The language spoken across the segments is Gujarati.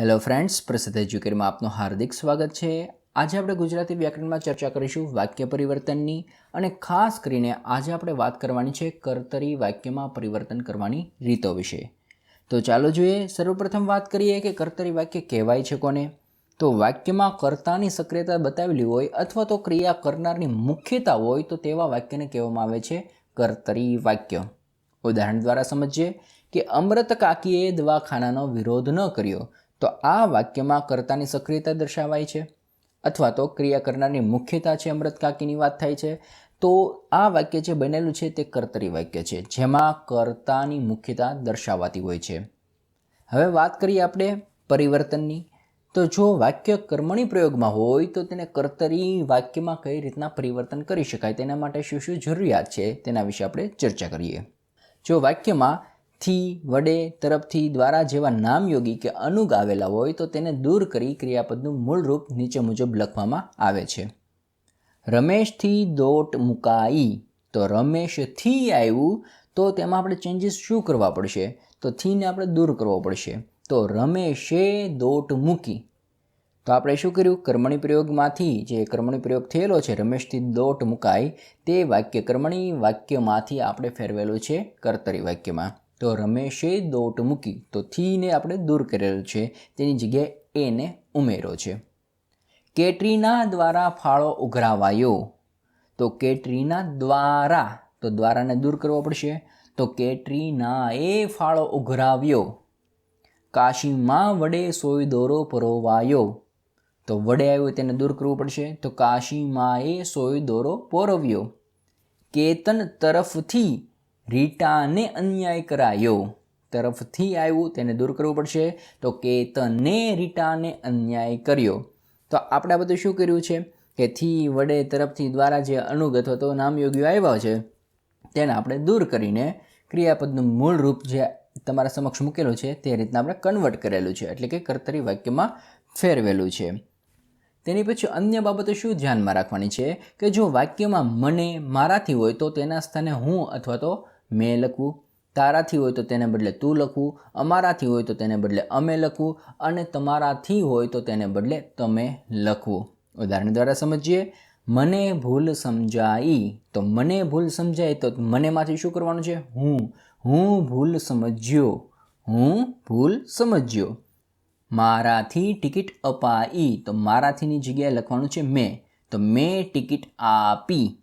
હેલો ફ્રેન્ડ્સ પ્રસિદ્ધ એજ્યુકેરમાં આપનું હાર્દિક સ્વાગત છે. આજે આપણે ગુજરાતી વ્યાકરણમાં ચર્ચા કરીશું વાક્ય પરિવર્તનની અને ખાસ કરીને આજે આપણે વાત કરવાની છે કર્તરી વાક્યમાં પરિવર્તન કરવાની રીતો વિશે. તો ચાલો જોઈએ, સર્વપ્રથમ વાત કરીએ કે કર્તરી વાક્ય કહેવાય છે કોને? તો વાક્યમાં કર્તાની સક્રિયતા બતાવેલી હોય અથવા તો ક્રિયા કરનારની મુખ્યતા હોય તો તેવા વાક્યને કહેવામાં આવે છે કર્તરી વાક્ય. ઉદાહરણ દ્વારા સમજીએ કે અમૃત કાકીએ દવાખાનાનો વિરોધ ન કર્યો તો આ વાક્યમાં કર્તાની સક્રિયતા દર્શાવાય છે અથવા તો ક્રિયા કરનારની મુખ્યતા છે અમૃત કાકીની વાત થાય છે. તો આ વાક્ય જે બનેલું છે તે કર્તરી વાક્ય છે, જેમાં કર્તાની મુખ્યતા દર્શાવાતી હોય છે. હવે વાત કરીએ આપણે પરિવર્તનની. તો જો વાક્ય કર્મણી પ્રયોગમાં હોય તો તેને કર્તરી વાક્યમાં કઈ રીતના પરિવર્તન કરી શકાય તેના માટે શું શું જરૂરિયાત છે તેના વિશે આપણે ચર્ચા કરીએ. જો વાક્યમાં થી વડે તરફથી દ્વારા જેવા નામયોગી કે અનુગ આવેલા હોય તો તેને દૂર કરી ક્રિયાપદનું મૂળ રૂપ નીચે મુજબ લખવામાં આવે છે. રમેશથી દોટ મુકાઈ. તો રમેશથી આવ્યું. તો તેમાં આપણે ચેન્જીસ શું કરવા પડશે? તો થીને આપણે દૂર કરવો પડશે. તો રમેશે દોટ મૂકી. તો આપણે શું કર્યું? કર્મણી પ્રયોગમાંથી જે કર્મણી પ્રયોગ થયેલો છે, રમેશથી દોટ મુકાય તે વાક્ય કર્મણી વાક્યમાંથી આપણે ફેરવેલું છે કર્તરી વાક્યમાં. તો રમેશે દોટ મૂકી તો થીને આપણે દૂર કરેલું છે. તેની જગ્યાએ એને ઉમેરો છે. કેટરીના દ્વારા ફાળો ઉઘરાવાયો. તો કેટરીના દ્વારા, તો દ્વારાને દૂર કરવો પડશે. તો કેટરીનાએ ફાળો ઉઘરાવ્યો. કાશીમાં વડે સોય દોરો પરોવાયો. તો વડે આવ્યો તેને દૂર કરવું પડશે. તો કાશીમાએ સોય દોરો પોરવ્યો. કેતન તરફથી રીટાને અન્યાય કરાયો. તરફથી આવ્યું, તેને દૂર કરવું પડશે. તો કેતને રીટાને અન્યાય કર્યો. તો આપણે આ બધું શું કર્યું છે? કે થી વડે તરફથી દ્વારા જે અનુગ અથવા તો નામયોગીઓ આવ્યા છે, તેને આપણે દૂર કરીને ક્રિયાપદનું મૂળ રૂપ જે તમારા સમક્ષ મૂકેલું છે, તે રીતના આપણે કન્વર્ટ કરેલું છે. એટલે કે કર્તરી વાક્યમાં ફેરવેલું છે. તેની પછી અન્ય બાબતો શું ધ્યાનમાં રાખવાની છે? કે જો વાક્યમાં મને મારાથી હોય, તો તેના સ્થાને હું અથવા તો મેં લખવું, તારાથી હોય તો તેને બદલે તું લખવું, અમારાથી હોય તો તેને બદલે અમે લખવું અને તમારાથી હોય તો તેને બદલે તમે લખવું. ઉદાહરણ દ્વારા સમજીએ, મને ભૂલ સમજાઈ. તો મને ભૂલ સમજાય તો મનેમાંથી શું કરવાનું છે? હું હું ભૂલ સમજ્યો, હું ભૂલ સમજ્યો. મારાથી ટિકિટ અપાઈ તો મારાથીની જગ્યાએ લખવાનું છે મેં. તો મેં ટિકિટ આપી.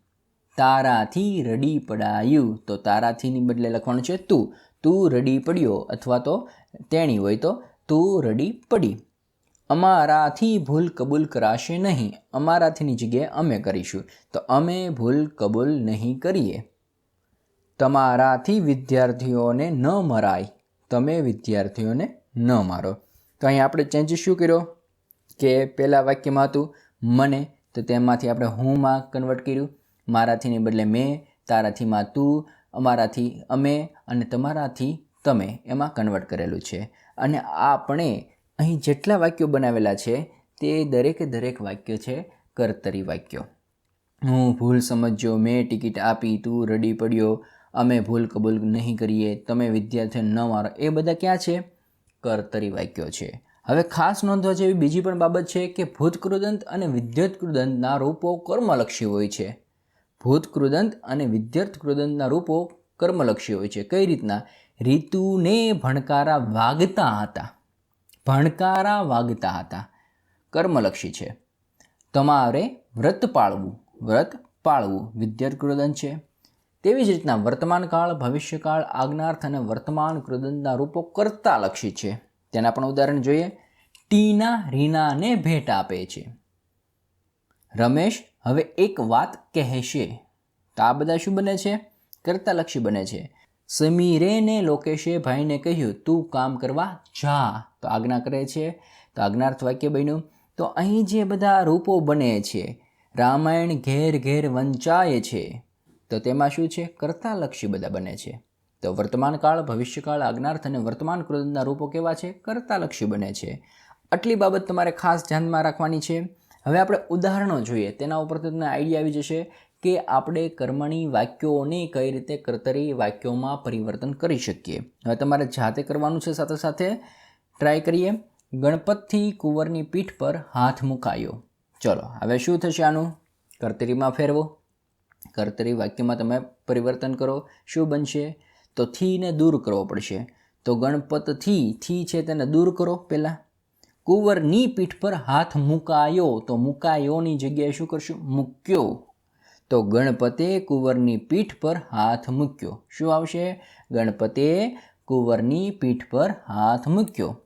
તારાથી રડી પડાયું. તો તારાથીની બદલે લખવાનું છે, તું તું રડી પડ્યો અથવા તો તેણી હોય તો તું રડી પડી. અમારાથી ભૂલ કબૂલ કરાશે નહીં. અમારાથીની જગ્યાએ અમે કરીશું. તો અમે ભૂલ કબૂલ નહીં કરીએ. તમારાથી વિદ્યાર્થીઓને ન મરાય. તમે વિદ્યાર્થીઓને ન મારો. તો અહીં આપણે ચેન્જીસ શું કર્યો? કે પહેલાં વાક્યમાં હતું, મને. તો તેમાંથી આપણે હુંમાં કન્વર્ટ કર્યું. મારાથીને બદલે મેં તારાથીમાં તું, અમારાથી અમે અને તમારાથી તમે એમાં કન્વર્ટ કરેલું છે. અને આપણે અહીં જેટલા વાક્યો બનાવેલા છે, તે દરેકે દરેક વાક્ય છે કર્તરી વાક્યો. હું ભૂલ સમજ્યો, મેં ટિકિટ આપી, તું રડી પડ્યો, અમે ભૂલ કબૂલ નહીં કરીએ, તમે વિદ્યાર્થી ન મારો, એ બધા ક્યાં છે? કર્તરી વાક્યો છે. હવે ખાસ નોંધવા જેવી બીજી પણ બાબત છે કે ભૂતકૃદંત અને વિદ્યુત કૃદંતના રૂપો કર્મલક્ષી હોય છે. ભૂતકૃદંત અને વિદ્યાર્થ કૃદંતના રૂપો કર્મલક્ષી હોય છે. કઈ રીતના? રીતુને ભણકારા વાગતા હતા. ભણકારા વાગતા હતા. કર્મલક્ષી છે. તમારે વ્રત પાળવું. વ્રત પાળવું વિદ્યાર્થ કૃદંત છે. તેવી જ રીતના વર્તમાનકાળ, ભવિષ્યકાળ, આજ્ઞાર્થ અને વર્તમાન કૃદંતના રૂપો કર્તાલક્ષી છે. તેના પણ ઉદાહરણ જોઈએ. ટીના રીનાને ભેટ આપે છે. રમેશ હવે એક વાત કહેશે. તો આ બધા શું બને છે? કર્તાલક્ષી બને છે. સમીરેને લોકેશે ભાઈને કહ્યું, તું કામ કરવા જા. તો આજ્ઞા કરે છે. તો આજ્ઞાર્થ વાક્ય બન્યું. તો અહીં જે બધા રૂપો બને છે, રામાયણ ઘેર ઘેર વંચાય છે, તો તેમાં શું છે? કર્તાલક્ષી બધા બને છે. તો વર્તમાનકાળ, ભવિષ્યકાળ, આજ્ઞાર્થ અને વર્તમાન કૃતના રૂપો કેવા છે? કર્તાલક્ષી બને છે. આટલી બાબત તમારે ખાસ ધ્યાનમાં રાખવાની છે. હવે આપણે ઉદાહરણો જોઈએ. તેના ઉપર તમને આઈડિયા આવી જશે કે આપણે કર્મણી વાક્યોને કઈ રીતે કર્તરી વાક્યોમાં પરિવર્તન કરી શકીએ. હવે તમારે જાતે કરવાનું છે સાથે સાથે. ટ્રાય કરીએ. ગણપતથી કુંવરની પીઠ પર હાથ મુકાયો. ચલો, હવે શું થશે આનું? કર્તરીમાં ફેરવો. કર્તરી વાક્યમાં તમે પરિવર્તન કરો. શું બનશે? તો થીને દૂર કરવો પડશે. તો ગણપતથી થી છે તેને દૂર કરો પહેલાં. કુંવરની પીઠ પર હાથ મુકાયો. તો મુકાયોની જગ્યાએ શું કરશું? મૂક્યો. તો ગણપતે કુંવરની પીઠ પર હાથ મૂક્યો. શું આવશે? ગણપતે કુંવરની પીઠ પર હાથ મૂક્યો.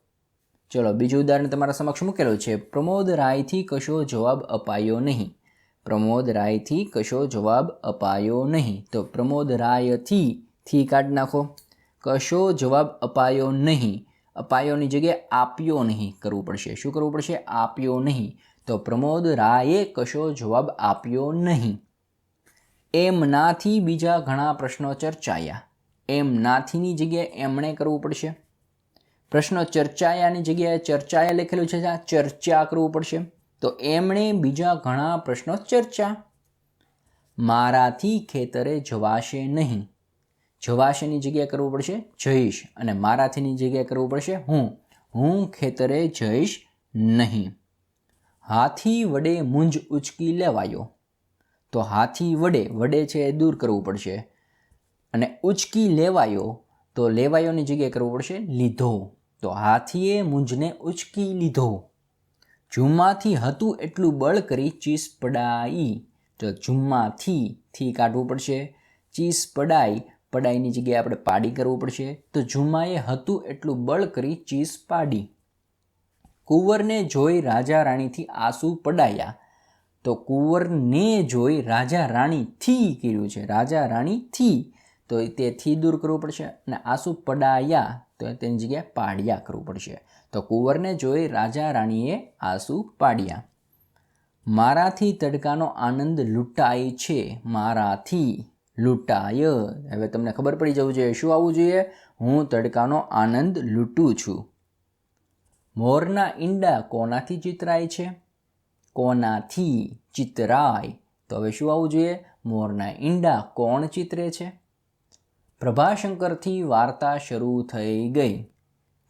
ચલો, બીજું ઉદાહરણ તમારા સમક્ષ મૂકેલું છે. પ્રમોદ રાયથી કશો જવાબ અપાયો નહીં. પ્રમોદ રાયથી કશો જવાબ અપાયો નહીં. તો પ્રમોદ રાયથી થી કાઢી નાખો. કશો જવાબ અપાયો નહીં. અપાયોની જગ્યાએ આપ્યો નહીં કરવું પડશે. શું કરવું પડશે? આપ્યો નહીં. તો પ્રમોદ રાયે કશો જવાબ આપ્યો નહીં. એમનાથી બીજા ઘણા પ્રશ્નો ચર્ચાયા. એમ નાથીની જગ્યાએ એમણે કરવું પડશે? પ્રશ્નો ચર્ચાયાની જગ્યાએ ચર્ચાએ લખેલું છે ચર્ચા કરવું પડશે. તો એમણે બીજા ઘણા પ્રશ્નો ચર્ચા. મારાથી ખેતરે જવાશે નહીં. જવાશેની જગ્યાએ કરવું પડશે? જઈશ. અને મારાથીની જગ્યાએ કરવું પડશે? હું. હું ખેતરે જઈશ નહીં. હાથી વડે મૂંઝ ઉચકી લેવાયો. તો હાથી વડે વડે છે એ દૂર કરવું પડશે. અને ઉચકી લેવાયો, તો લેવાયોની જગ્યાએ કરવું પડશે લીધો. તો હાથીએ મૂંઝને ઉચકી લીધો. જુમ્માથી હતું એટલું બળ કરી ચીસ પડાઈ. તો જુમ્માથી થી કાઢવું પડશે. ચીસ પડાઈ પડાઈની જગ્યાએ આપણે પાડી કરવું પડશે. તો ઝુમાએ હતું એટલું બળ કરી ચીસ પાડી. કુંવરને જોઈ રાજા રાણીથી આંસુ પડાયા. તો કુંવરને જોઈ રાજા રાણીથી કર્યું છે. રાજા રાણીથી તો તેથી દૂર કરવું પડશે અને આંસુ પડાયા. તો તેની જગ્યાએ પાડ્યા કરવું પડશે. તો કુંવરને જોઈ રાજા રાણીએ આંસુ પાડ્યા. મારાથી તડકાનો આનંદ લૂંટાય છે. મારાથી. લૂંટાય. હવે તમને ખબર પડી જવું જોઈએ, શું આવવું જોઈએ? હું તડકાનો આનંદ લૂંટું છું. મોરના ઈંડા કોનાથી ચિતરાય છે? કોનાથી ચિતરાય? તો હવે શું આવવું જોઈએ? મોરના ઈંડા કોણ ચિતરે છે? પ્રભાશંકરથી વાર્તા શરૂ થઈ ગઈ.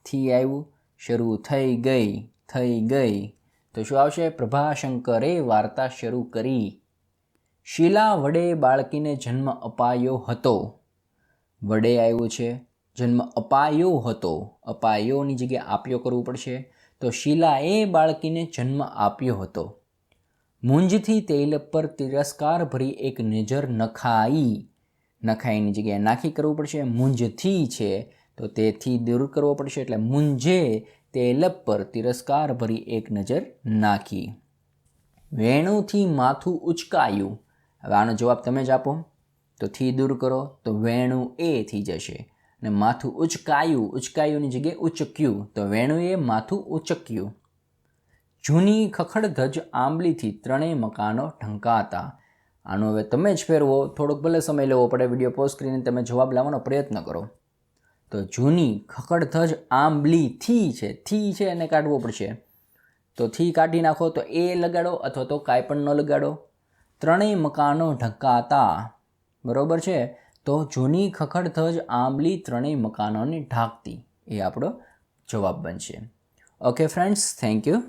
થી આવ્યું? શરૂ થઈ ગઈ થઈ ગઈ. તો શું આવશે? પ્રભાશંકરે વાર્તા શરૂ કરી. શીલા વડે બાળકીને જન્મ અપાયો હતો. વડે આવ્યો છે, જન્મ અપાયો હતો. અપાયોની જગ્યાએ આપ્યો કરવું પડશે. તો શીલાએ બાળકીને જન્મ આપ્યો હતો. મૂંજથી તેલ પર તિરસ્કાર ભરી એક નજર નખાઈ. નખાઈની જગ્યાએ નાખી કરવું પડશે. મૂંજથી છે, તો તેથી દૂર કરવો પડશે. એટલે મૂંઝે તેલ પર તિરસ્કાર ભરી એક નજર નાખી. વેણુથી માથું ઉચકાયું. હવે આનો જવાબ તમે જ આપો. તો થી દૂર કરો, તો વેણું એ થઈ જશે. અને માથું ઉચકાયું, ઉચકાયુંની જગ્યાએ ઉચક્યું, તો વેણુએ માથું ઉચક્યું. જૂની ખખડધજ આંબલીથી ત્રણેય મકાનો ઢંકાતા. આનો હવે તમે જ ફેરવો. થોડોક ભલે સમય લેવો પડે, વીડિયો પોઝ કરીને તમે જવાબ લાવવાનો પ્રયત્ન કરો. તો જૂની ખખડધજ આંબલીથી છે, થી છે એને કાઢવો પડશે. તો થી કાઢી નાખો, તો એ લગાડો અથવા તો કાંઈ પણ ન લગાડો. ત્રણેય મકાનો ઢંકાતા. બરાબર છે? તો જૂની ખખડધજ આંબલી ત્રણેય મકાનોને ઢાંકતી. એ આપણો જવાબ બનશે. Okay friends thank you